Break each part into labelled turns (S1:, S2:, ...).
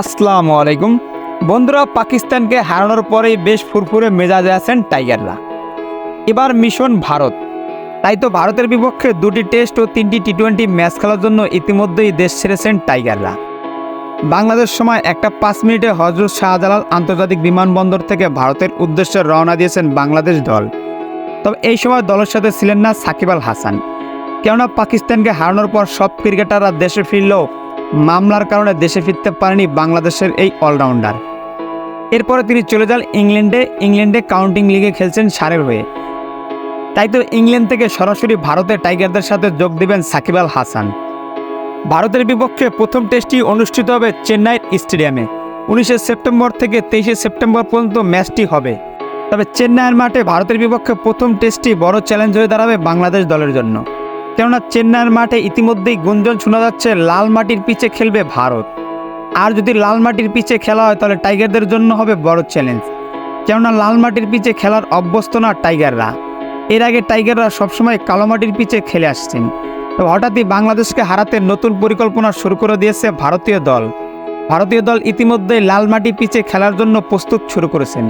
S1: আসসালামু আলাইকুম। বন্ধুরা, পাকিস্তানকে হারানোর পরেই বেশ ফুরফুরে মেজাজে আছেন টাইগাররা। এবার মিশন ভারত। তাই তো ভারতের বিপক্ষে দুটি টেস্ট ও তিনটি টি টোয়েন্টি ম্যাচ খেলার জন্য ইতিমধ্যেই দেশ ছেড়েছেন টাইগাররা। বাংলাদেশ সময় একটা পাঁচ মিনিটে হজরত শাহজালাল আন্তর্জাতিক বিমানবন্দর থেকে ভারতের উদ্দেশ্যে রওনা দিয়েছেন বাংলাদেশ দল। তবে এই সময় দলের সাথে ছিলেন না সাকিব আল হাসান। কেননা পাকিস্তানকে হারানোর পর সব ক্রিকেটাররা দেশে ফিরলেও মামলার কারণে দেশে ফিরতে পারেনি বাংলাদেশের এই অলরাউন্ডার। এরপরে তিনি চলে যান ইংল্যান্ডে ইংল্যান্ডে কাউন্টিং লিগে খেলছেন সারের হয়ে। তাই তো ইংল্যান্ড থেকে সরাসরি ভারতে টাইগারদের সাথে যোগ দেবেন সাকিব আল হাসান। ভারতের বিপক্ষে প্রথম টেস্টটি অনুষ্ঠিত হবে চেন্নাইয়ের স্টেডিয়ামে। উনিশে সেপ্টেম্বর থেকে তেইশে সেপ্টেম্বর পর্যন্ত ম্যাচটি হবে। তবে চেন্নাইয়ের মাঠে ভারতের বিপক্ষে প্রথম টেস্টটি বড় চ্যালেঞ্জ হয়ে দাঁড়াবে বাংলাদেশ দলের জন্য। কেননা চেন্নাইয়ের মাঠে ইতিমধ্যেই গুঞ্জন শোনা যাচ্ছে, লাল মাটির পিচে খেলবে ভারত। আর যদি লাল মাটির পিচে খেলা হয়, তাহলে টাইগারদের জন্য হবে বড় চ্যালেঞ্জ কেননা লাল মাটির পিচে খেলার অভ্যস্ত না টাইগাররা। এর আগে টাইগাররা সবসময় কালো মাটির পিচে খেলে আসছেন। তো হঠাৎই বাংলাদেশকে হারাতে নতুন পরিকল্পনা শুরু করে দিয়েছে ভারতীয় দল। ভারতীয় দল ইতিমধ্যেই লাল মাটি পিচে খেলার জন্য প্রস্তুত শুরু করেছেন।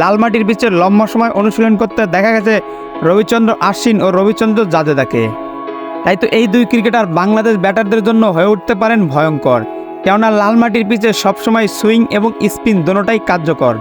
S1: লাল মাটির পিচে লম্বা সময় অনুশীলন করতে দেখা গেছে রবিচন্দ্র আশ্বিন ও রবিচন্দ্র জাদেদাকে তাই তো এই দুই ক্রিকেটার বাংলাদেশ ব্যাটারদের জন্য হয়ে উঠতে পারেন ভয়ঙ্কর। কেননা লাল মাটির পিচে সবসময় সুইং এবং স্পিন দোনোটাই কার্যকর।